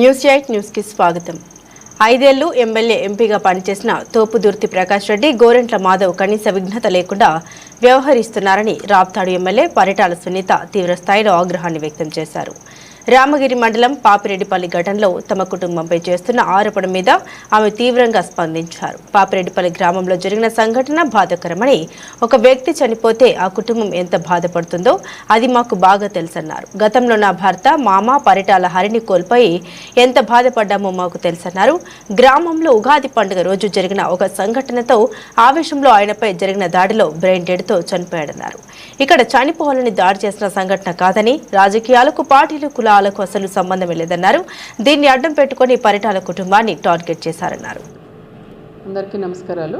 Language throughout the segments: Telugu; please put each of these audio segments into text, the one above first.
న్యూస్ ఎయిట్ న్యూస్కి స్వాగతం. ఐదేళ్ళు ఎమ్మెల్యే ఎంపీగా పనిచేసిన తోపుదుర్తి ప్రకాష్ రెడ్డి గోరెంట్ల మాధవ్ కనీస విఘ్నత లేకుండా వ్యవహరిస్తున్నారని రాప్తాడు ఎమ్మెల్యే పరిటాల సునీత తీవ్రస్థాయిలో ఆగ్రహాన్ని వ్యక్తం చేశారు. రామగిరి మండలం పాపిరెడ్డిపల్లి ఘటనలో తమ కుటుంబంపై చేస్తున్న ఆరోపణ మీద ఆమె తీవ్రంగా స్పందించారు. పాపిరెడ్డిపల్లి గ్రామంలో జరిగిన సంఘటన బాధాకరమని ఒక వ్యక్తి చనిపోతే ఆ కుటుంబం ఎంత బాధపడుతుందో అది మాకు బాగా తెలుసన్నారు. గతంలో నా భర్త మామ పరిటాల హరిని కోల్పోయి ఎంత బాధపడ్డామో మాకు తెలుసన్నారు. గ్రామంలో ఉగాది పండుగ రోజు జరిగిన ఒక సంఘటనతో ఆవేశంలో ఆయనపై జరిగిన దాడిలో బ్రెయిన్ డెడ్తో చనిపోయాడన్నారు. ఇక్కడ చనిపోవాలని దాడి చేసిన సంఘటన కాదని రాజకీయాలకు పార్టీలు కులాలకు అసలు సంబంధం లేదన్నారు. దీన్ని అడ్డం పెట్టుకుని పరిటాల కుటుంబాన్ని టార్గెట్ చేశారన్నారు. అందరికీ నమస్కారాలు.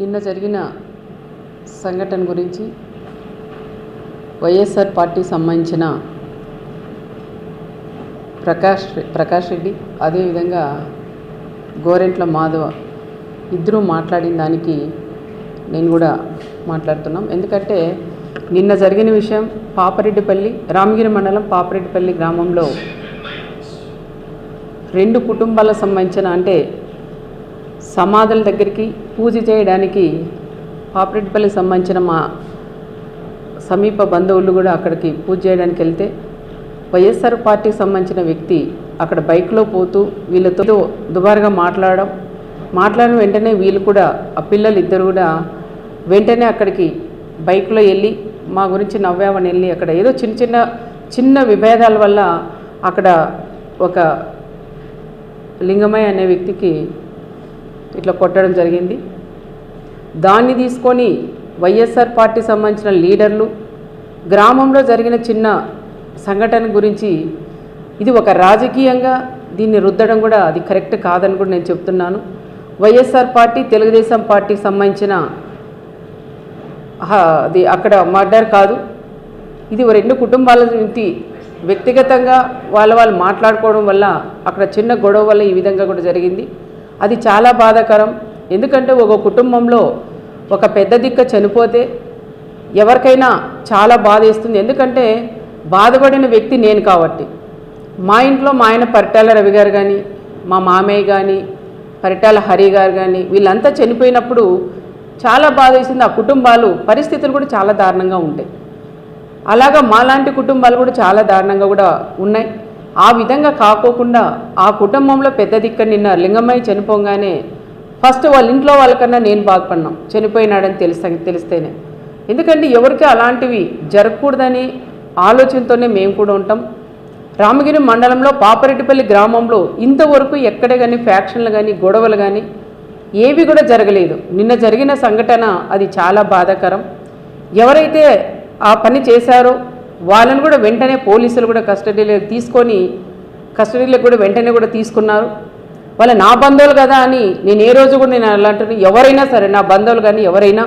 నిన్న జరిగిన సంఘటన గురించి వైఎస్ఆర్ పార్టీ సంబంధించిన ప్రకాష్ ప్రకాష్ రెడ్డి అదేవిధంగా గోరెంట్ల మాధవ ఇద్దరూ మాట్లాడిన దానికి నేను కూడా మాట్లాడుతున్నాం. ఎందుకంటే నిన్న జరిగిన విషయం పాపరెడ్డిపల్లి రామగిరి మండలం పాపరెడ్డిపల్లి గ్రామంలో రెండు కుటుంబాలకు సంబంధించిన అంటే సమాధుల దగ్గరికి పూజ చేయడానికి పాపరెడ్డిపల్లికి సంబంధించిన మా సమీప బంధువులు కూడా అక్కడికి పూజ చేయడానికి వెళ్తే వైఎస్ఆర్ పార్టీకి సంబంధించిన వ్యక్తి అక్కడ బైక్లో పోతూ వీళ్ళతో దుబారుగా మాట్లాడడం మాట్లాడిన వెంటనే వీళ్ళు కూడా ఆ పిల్లలు ఇద్దరు కూడా వెంటనే అక్కడికి బైక్లో వెళ్ళి మా గురించి నవ్వామని వెళ్ళి అక్కడ ఏదో చిన్న చిన్న చిన్న విభేదాల వల్ల అక్కడ ఒక లింగమయ్య అనే వ్యక్తికి ఇట్లా కొట్టడం జరిగింది. దాన్ని తీసుకొని వైఎస్ఆర్ పార్టీ సంబంధించిన లీడర్లు గ్రామంలో జరిగిన చిన్న సంఘటన గురించి ఇది ఒక రాజకీయంగా దీన్ని రుద్దడం కూడా అది కరెక్ట్ కాదని కూడా నేను చెప్తున్నాను. వైఎస్ఆర్ పార్టీ తెలుగుదేశం పార్టీకి సంబంధించిన అది అక్కడ మర్డర్ కాదు. ఇది రెండు కుటుంబాల నుంచి వ్యక్తిగతంగా వాళ్ళ వాళ్ళు మాట్లాడుకోవడం వల్ల అక్కడ చిన్న గొడవ వల్ల ఈ విధంగా కూడా జరిగింది. అది చాలా బాధాకరం. ఎందుకంటే ఒక కుటుంబంలో ఒక పెద్ద దిక్క చనిపోతే ఎవరికైనా చాలా బాధ వేస్తుంది. ఎందుకంటే బాధపడిన వ్యక్తి నేను కాబట్టి. మా ఇంట్లో మా ఆయన పరిటాల రవి గారు కానీ మా మామయ్య కానీ పరిటాల హరి గారు కానీ వీళ్ళంతా చనిపోయినప్పుడు చాలా బాధ వేసింది ఆ కుటుంబాలు. పరిస్థితులు కూడా చాలా దారుణంగా ఉంటాయి. అలాగా మాలాంటి కుటుంబాలు కూడా చాలా దారుణంగా కూడా ఉన్నాయి. ఆ విధంగా కాకోకుండా ఆ కుటుంబంలో పెద్ద దిక్క నిన్న లింగమయ్య చనిపోగానే ఫస్ట్ వాళ్ళ ఇంట్లో వాళ్ళకన్నా నేను బాధపడినాం చనిపోయినాడని తెలుస్తా తెలిస్తేనే. ఎందుకంటే ఎవరికి అలాంటివి జరగకూడదని ఆలోచనతోనే మేము కూడా ఉంటాం. రామగిరి మండలంలో పాపరెడ్డిపల్లి గ్రామంలో ఇంతవరకు ఎక్కడే కానీ ఫ్యాక్షన్లు కానీ గొడవలు కానీ ఏవి కూడా జరగలేదు. నిన్న జరిగిన సంఘటన అది చాలా బాధాకరం. ఎవరైతే ఆ పని చేశారో వాళ్ళని కూడా వెంటనే పోలీసులు కూడా కస్టడీలోకి తీసుకొని కస్టడీలోకి కూడా వెంటనే కూడా తీసుకున్నారు. వాళ్ళ నా బంధువులు కదా అని నేను ఏ రోజు కూడా నేను అలాంటి ఎవరైనా సరే నా బంధువులు కానీ ఎవరైనా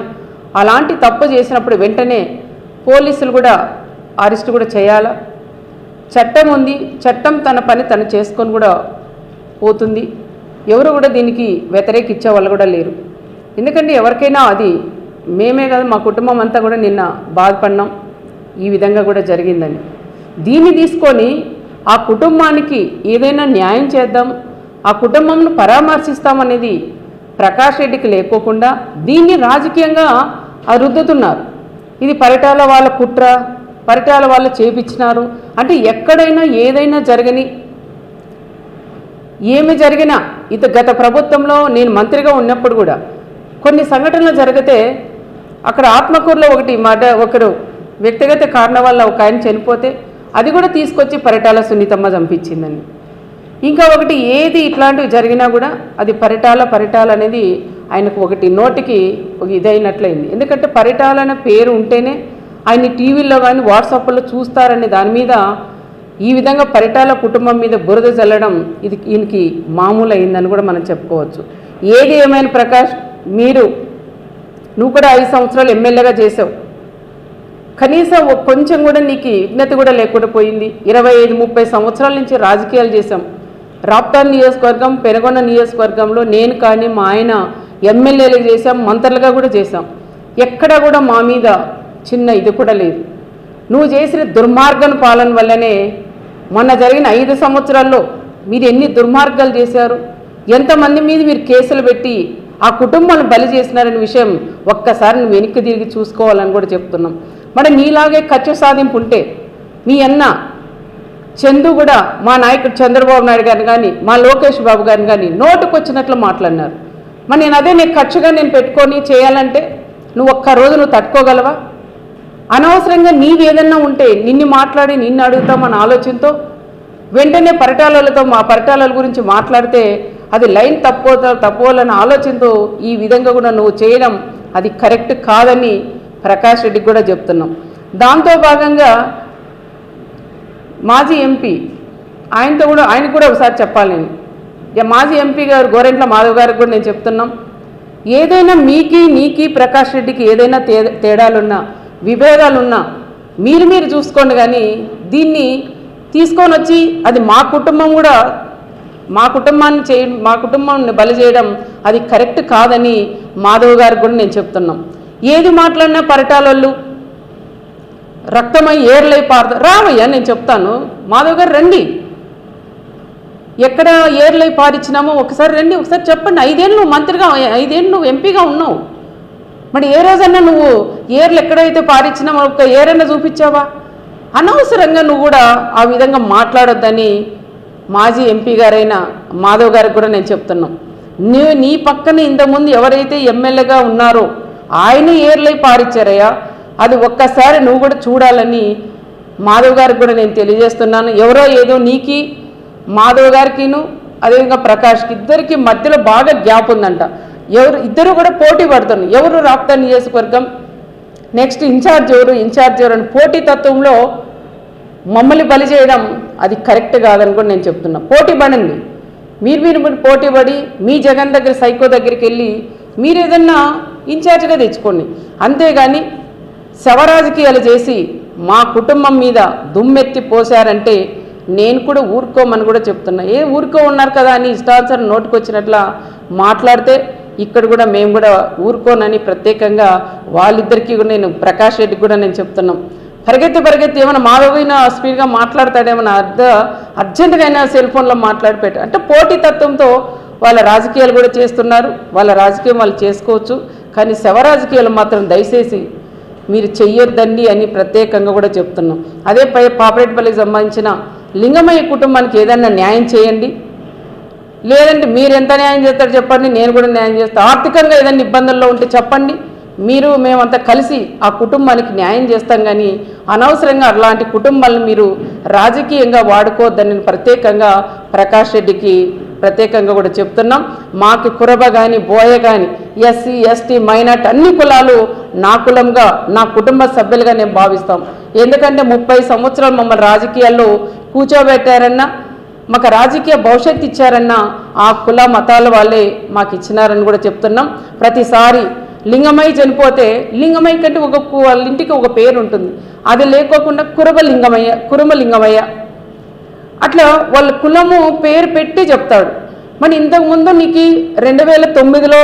అలాంటి తప్పు చేసినప్పుడు వెంటనే పోలీసులు కూడా అరెస్ట్ కూడా చేయాలా? చట్టం ఉంది. చట్టం తన పని తను చేసుకొని కూడా పోతుంది. ఎవరు కూడా దీనికి వ్యతిరేకిచ్చే వాళ్ళు కూడా లేరు. ఎందుకంటే ఎవరికైనా అది మేమే కాదు మా కుటుంబం అంతా కూడా నిన్న బాధపడినాం ఈ విధంగా కూడా జరిగిందని. దీన్ని తీసుకొని ఆ కుటుంబానికి ఏదైనా న్యాయం చేద్దాం ఆ కుటుంబంను పరామర్శిస్తామనేది ప్రకాష్ రెడ్డికి లేకోకుండా దీన్ని రాజకీయంగా రుద్దుతున్నారు ఇది పరిటాల వాళ్ళ కుట్ర పరిటాల వాళ్ళు చేపించినారు. అంటే ఎక్కడైనా ఏదైనా జరగని ఏమి జరిగినా ఇత గత ప్రభుత్వంలో నేను మంత్రిగా ఉన్నప్పుడు కూడా కొన్ని సంఘటనలు జరిగితే అక్కడ ఆత్మకూరులో ఒకటి మాట ఒకరు వ్యక్తిగత కారణం వల్ల ఒక ఆయన చనిపోతే అది కూడా తీసుకొచ్చి పరిటాల సున్నితమ్మ చంపించిందని. ఇంకా ఒకటి ఏది ఇట్లాంటివి జరిగినా కూడా అది పరిటాల పరిటాల అనేది ఆయనకు ఒకటి నోటికి ఒక ఇదైనట్లయింది. ఎందుకంటే పరిటాల అనే పేరు ఉంటేనే ఆయన్ని టీవీల్లో కానీ వాట్సాప్లో చూస్తారనే దాని మీద ఈ విధంగా పరిటాల కుటుంబం మీద బురద చల్లడం ఇది ఈయనకి మామూలు అయిందని కూడా మనం చెప్పుకోవచ్చు. ఏది ఏమైనా ప్రకాష్ మీరు నువ్వు కూడా ఐదు సంవత్సరాలు ఎమ్మెల్యేగా చేసావు. కనీసం కొంచెం కూడా నీకు విజ్ఞత కూడా లేకుండా పోయింది. ఇరవై ఐదు ముప్పై సంవత్సరాల నుంచి రాజకీయాలు చేశాం. రాప్తాన్ నియోజకవర్గం పెనగొండ నియోజకవర్గంలో నేను కానీ మా ఆయన ఎమ్మెల్యేలు చేశాం మంత్రులుగా కూడా చేశాం. ఎక్కడ కూడా మా మీద చిన్న ఇది కూడా లేదు. నువ్వు చేసిన దుర్మార్గం పాలన వల్లనే మొన్న జరిగిన ఐదు సంవత్సరాల్లో మీరు ఎన్ని దుర్మార్గాలు చేశారు? ఎంతమంది మీద మీరు కేసులు పెట్టి ఆ కుటుంబాన్ని బలి చేసినారనే విషయం ఒక్కసారి నువ్వు వెనక్కి తిరిగి చూసుకోవాలని కూడా చెప్తున్నాం. మరి నీలాగే ఖర్చు సాధింపు ఉంటే మీ అన్న చందు కూడా మా నాయకుడు చంద్రబాబు నాయుడు గారిని కానీ మా లోకేష్ బాబు గారిని కానీ నోటుకు వచ్చినట్లు మాట్లాడినారు. మరి నేను అదే నేను ఖర్చుగా నేను పెట్టుకొని చేయాలంటే నువ్వు ఒక్క రోజు నువ్వు తట్టుకోగలవా? అనవసరంగా నీవేదన్నా ఉంటే నిన్ను మాట్లాడి నిన్ను అడుగుతామన్న ఆలోచనతో వెంటనే పరిటాలతో మా పరిటాలల గురించి మాట్లాడితే అది లైన్ తప్పో తప్పుకోవాలన్న ఆలోచనతో ఈ విధంగా కూడా నువ్వు చేయడం అది కరెక్ట్ కాదని ప్రకాష్ రెడ్డికి కూడా చెప్తున్నాం. దాంతో భాగంగా మాజీ ఎంపీ ఆయనతో కూడా ఆయన కూడా ఒకసారి చెప్పాలి నేను. ఇక మాజీ ఎంపీ గారు గోరెంట్ల మాధవ్ గారికి కూడా నేను చెప్తున్నాం. ఏదైనా మీకి నీకి ప్రకాష్ రెడ్డికి ఏదైనా తే తేడాలున్నా విభేదాలున్నా మీరు మీరు చూసుకోండి కానీ దీన్ని తీసుకొని వచ్చి అది మా కుటుంబం కూడా మా కుటుంబాన్ని చేయ మా కుటుంబాన్ని బలి చేయడం అది కరెక్ట్ కాదని మాధవ్ గారికి కూడా నేను చెప్తున్నాం. ఏది మాట్లాడినా పరిటాలోళ్ళు రక్తమై ఏర్లై పారుతా రావయ్యా నేను చెప్తాను. మాధవ్ గారు రండి. ఎక్కడ ఏర్లై పారిచ్చినామో ఒకసారి రండి ఒకసారి చెప్పండి. ఐదేళ్ళు నువ్వు మంత్రిగా ఐదేళ్ళు నువ్వు ఎంపీగా ఉన్నావు. మరి ఏ రోజన్నా నువ్వు ఏర్లు ఎక్కడైతే పారిచ్చినామో ఒక ఏరన్నా చూపించావా? అనవసరంగా నువ్వు కూడా ఆ విధంగా మాట్లాడొద్దని మాజీ ఎంపీ గారైన మాధవ్ గారికి కూడా నేను చెప్తున్నాం. నీ నీ పక్కన ఇంతకుముందు ఎవరైతే ఎమ్మెల్యేగా ఉన్నారో ఆయన ఏర్లై పారిచ్చారయ్యా. అది ఒక్కసారి నువ్వు కూడా చూడాలని మాధవ్ గారికి కూడా నేను తెలియజేస్తున్నాను. ఎవరో ఏదో నీకి మాధవ్ గారికిను అదేవిధంగా ప్రకాష్కి ఇద్దరికి మధ్యలో బాగా గ్యాప్ ఉందంట. ఎవరు ఇద్దరు కూడా పోటీ పడుతున్నారు. ఎవరు రాప్తా నియోజకవర్గం? నెక్స్ట్ ఇన్ఛార్జ్ ఎవరు? ఇన్ఛార్జ్ ఎవరు అని పోటీ తత్వంలో మమ్మల్ని బలి చేయడం అది కరెక్ట్ కాదని కూడా నేను చెప్తున్నా. పోటీ పడింది. మీరు మీరు పోటీ పడి మీ జగన్ దగ్గర సైకో దగ్గరికి వెళ్ళి మీరు ఏదన్నా ఇన్ఛార్జ్గా తెచ్చుకోండి. అంతేగాని శవ రాజకీయాలు చేసి మా కుటుంబం మీద దుమ్మెత్తి పోశారంటే నేను కూడా ఊరుకోమని కూడా చెప్తున్నా. ఏ ఊరుకో ఉన్నారు కదా అని ఇష్టానుసారం నోటుకొచ్చినట్లా మాట్లాడితే ఇక్కడ కూడా మేము కూడా ఊరుకోనని ప్రత్యేకంగా వాళ్ళిద్దరికీ కూడా నేను ప్రకాష్ రెడ్డికి కూడా నేను చెప్తున్నాం. పరిగెత్తి పరిగెత్తి ఏమైనా మాధవైనా స్పీడ్గా మాట్లాడతాడేమన్నా అర్ధ అర్జెంటుగా అయినా సెల్ ఫోన్లో మాట్లాడిపెట్ట అంటే పోటీతత్వంతో వాళ్ళ రాజకీయాలు కూడా చేస్తున్నారు. వాళ్ళ రాజకీయం వాళ్ళు చేసుకోవచ్చు. కానీ శవ రాజకీయాలు మాత్రం దయచేసి మీరు చెయ్యొద్దండి అని ప్రత్యేకంగా కూడా చెప్తున్నాం. అదే పై పాపరేట్పల్లికి సంబంధించిన లింగమయ్య కుటుంబానికి ఏదన్నా న్యాయం చేయండి. లేదంటే మీరు ఎంత న్యాయం చేస్తారో చెప్పండి నేను కూడా న్యాయం చేస్తాను ఆర్థికంగా ఏదైనా ఇబ్బందుల్లో ఉంటే చెప్పండి. మీరు మేమంతా కలిసి ఆ కుటుంబానికి న్యాయం చేస్తాం కానీ అనవసరంగా అలాంటి కుటుంబాలను మీరు రాజకీయంగా వాడుకోవద్దని ప్రత్యేకంగా ప్రకాష్ రెడ్డికి ప్రత్యేకంగా కూడా చెప్తున్నాం. మాకు కురబ కానీ బోయ కానీ ఎస్సీ ఎస్టీ మైనార్టీ అన్ని కులాలు నా కులంగా నా కుటుంబ సభ్యులుగా నేను భావిస్తాం. ఎందుకంటే ముప్పై సంవత్సరాలు మమ్మల్ని రాజకీయాల్లో కూర్చోబెట్టారన్నా మాకు రాజకీయ భవిష్యత్తు ఇచ్చారన్న ఆ కుల మతాల వాళ్ళే మాకు ఇచ్చినారని కూడా చెప్తున్నాం. ప్రతిసారి లింగమై చనిపోతే లింగమై కంటే ఒక వాళ్ళ ఇంటికి ఒక పేరు ఉంటుంది. అది లేకోకుండా కురబ లింగమయ్య కురుమ లింగమయ్య అట్లా వాళ్ళ కులము పేరు పెట్టి చెప్తాడు. మరి ఇంతకుముందు నీకు రెండు వేల తొమ్మిదిలో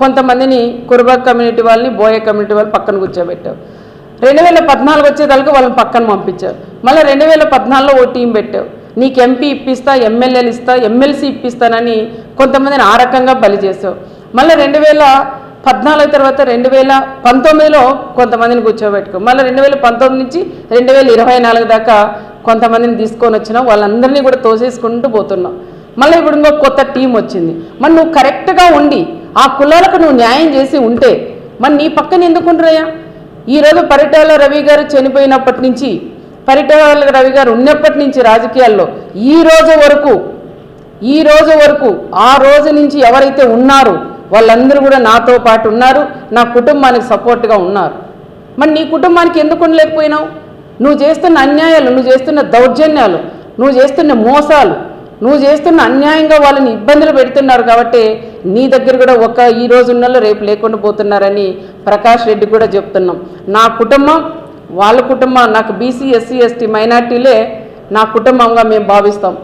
కొంతమందిని కురుబ కమ్యూనిటీ వాళ్ళని బోయ కమ్యూనిటీ వాళ్ళు పక్కన కూర్చోబెట్టావు. రెండు వేల పద్నాలుగు వచ్చేదానికి వాళ్ళని పక్కన పంపించావు. మళ్ళీ రెండు వేల పద్నాలుగులో ఓ టీం పెట్టావు. నీకు ఎంపీ ఇప్పిస్తా ఎమ్మెల్యేలు ఇస్తా ఎమ్మెల్సీ ఇప్పిస్తానని కొంతమందిని ఆ రకంగా బలి చేసావు. మళ్ళీ రెండు వేల పద్నాలుగు తర్వాత రెండు వేల పంతొమ్మిదిలో కొంతమందిని కూర్చోబెట్టుకో. మళ్ళీ రెండు వేల పంతొమ్మిది నుంచి రెండు వేల ఇరవై నాలుగు దాకా కొంతమందిని తీసుకొని వచ్చినావు. వాళ్ళందరినీ కూడా తోసేసుకుంటూ పోతున్నావు. మళ్ళీ ఇప్పుడు ఇంకో కొత్త టీం వచ్చింది. మరి నువ్వు కరెక్ట్గా ఉండి ఆ కులాలకు నువ్వు న్యాయం చేసి ఉంటే మరి నీ పక్కన ఎందుకుంటున్నాయా ఈరోజు పరిటాల రవి గారు చనిపోయినప్పటి నుంచి పరిటాల రవి గారు ఉన్నప్పటి నుంచి రాజకీయాల్లో ఈ రోజు వరకు ఈ రోజు వరకు ఆ రోజు నుంచి ఎవరైతే ఉన్నారో వాళ్ళందరూ కూడా నాతో పాటు ఉన్నారు నా కుటుంబానికి సపోర్ట్గా ఉన్నారు. మరి నీ కుటుంబానికి ఎందుకు ఉండలేకపోయినావు? నువ్వు చేస్తున్న అన్యాయాలు నువ్వు చేస్తున్న దౌర్జన్యాలు నువ్వు చేస్తున్న మోసాలు నువ్వు చేస్తున్న అన్యాయంగా వాళ్ళని ఇబ్బందులు పెడుతున్నారు కాబట్టి నీ దగ్గర కూడా ఒక ఈ రోజు ఉన్నలో రేపు లేకుండా పోతున్నారని ప్రకాష్ రెడ్డి కూడా చెప్తున్నాం. నా కుటుంబం వాళ్ళ కుటుంబం నాకు బీసీ ఎస్సీ ఎస్టీ మైనార్టీలే నా కుటుంబంగా మేము భావిస్తాం.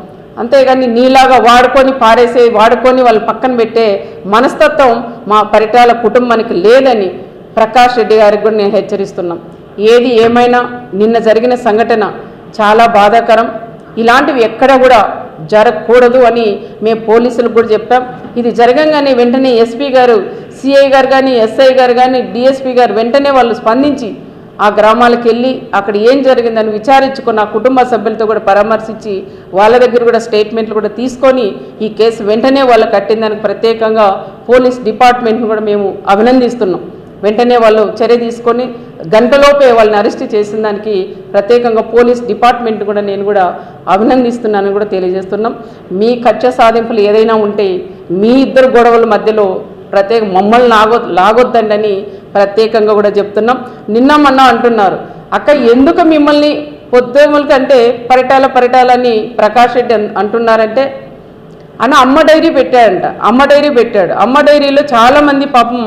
అంతేగాని నీలాగా వాడుకొని పారేసే వాడుకొని వాళ్ళు పక్కన పెట్టే మనస్తత్వం మా పరిటాల కుటుంబానికి లేదని ప్రకాష్ రెడ్డి గారికి కూడా నేను హెచ్చరిస్తున్నాం. ఏది ఏమైనా నిన్న జరిగిన సంఘటన చాలా బాధాకరం. ఇలాంటివి ఎక్కడ కూడా జరగకూడదు అని మేము పోలీసులకు కూడా చెప్పాం. ఇది జరగంగానే వెంటనే ఎస్పీ గారు సిఐ గారు కానీ ఎస్ఐ గారు కానీ డిఎస్పీ గారు వెంటనే వాళ్ళు స్పందించి ఆ గ్రామాలకు వెళ్ళి అక్కడ ఏం జరిగిందని విచారించుకున్న కుటుంబ సభ్యులతో కూడా పరామర్శించి వాళ్ళ దగ్గర కూడా స్టేట్మెంట్లు కూడా తీసుకొని ఈ కేసు వెంటనే వాళ్ళు కట్టిందానికి ప్రత్యేకంగా పోలీస్ డిపార్ట్మెంట్ని కూడా మేము అభినందిస్తున్నాం. వెంటనే వాళ్ళు చర్య తీసుకొని గంటలోపే వాళ్ళని అరెస్ట్ చేసిన దానికి ప్రత్యేకంగా పోలీస్ డిపార్ట్మెంట్ కూడా నేను కూడా అభినందిస్తున్నానని కూడా తెలియజేస్తున్నాం. మీ కక్ష సాధింపులు ఏదైనా ఉంటే మీ ఇద్దరు గొడవల మధ్యలో ప్రత్యేక మమ్మల్ని లాగొ లాగొద్దండి అని ప్రత్యేకంగా కూడా చెప్తున్నాం. నిన్న మొన్న అంటున్నారు. అక్క ఎందుకు మిమ్మల్ని పొద్దుముల కంటే పరిటాల పరిటాలని ప్రకాష్ రెడ్డి అంటున్నారంటే అన్న అమ్మ డైరీ పెట్టాడంట. అమ్మ డైరీ పెట్టాడు. అమ్మ డైరీలో చాలామంది పాపం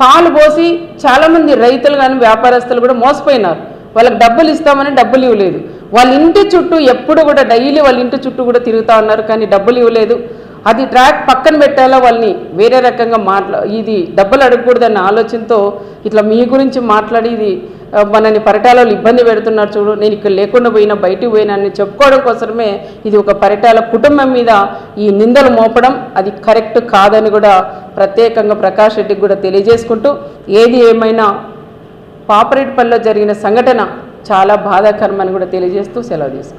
పాలు పోసి చాలామంది రైతులు కానీ వ్యాపారస్తులు కూడా మోసపోయినారు. వాళ్ళకి డబ్బులు ఇస్తామని డబ్బులు ఇవ్వలేదు. వాళ్ళ ఇంటి చుట్టూ ఎప్పుడు కూడా డైలీ వాళ్ళ ఇంటి చుట్టూ కూడా తిరుగుతూ ఉన్నారు కానీ డబ్బులు ఇవ్వలేదు. అది ట్రాక్ పక్కన పెట్టాలా వాళ్ళని వేరే రకంగా మాట్లా ఇది డబ్బులు అడగకూడదన్న ఆలోచనతో ఇట్లా మీ గురించి మాట్లాడి ఇది మనని పరిటాలలో ఇబ్బంది పెడుతున్నారు చూడు నేను ఇక్కడ లేకుండా పోయినా బయటికి పోయినా అని చెప్పుకోవడం కోసమే ఇది ఒక పరిటాల కుటుంబం మీద ఈ నిందలు మోపడం అది కరెక్ట్ కాదని కూడా ప్రత్యేకంగా ప్రకాష్ రెడ్డికి కూడా తెలియజేసుకుంటూ ఏది ఏమైనా పాపరేటిపల్లిలో జరిగిన సంఘటన చాలా బాధాకరమని కూడా తెలియజేస్తూ సెలవు తీసుకుంటాను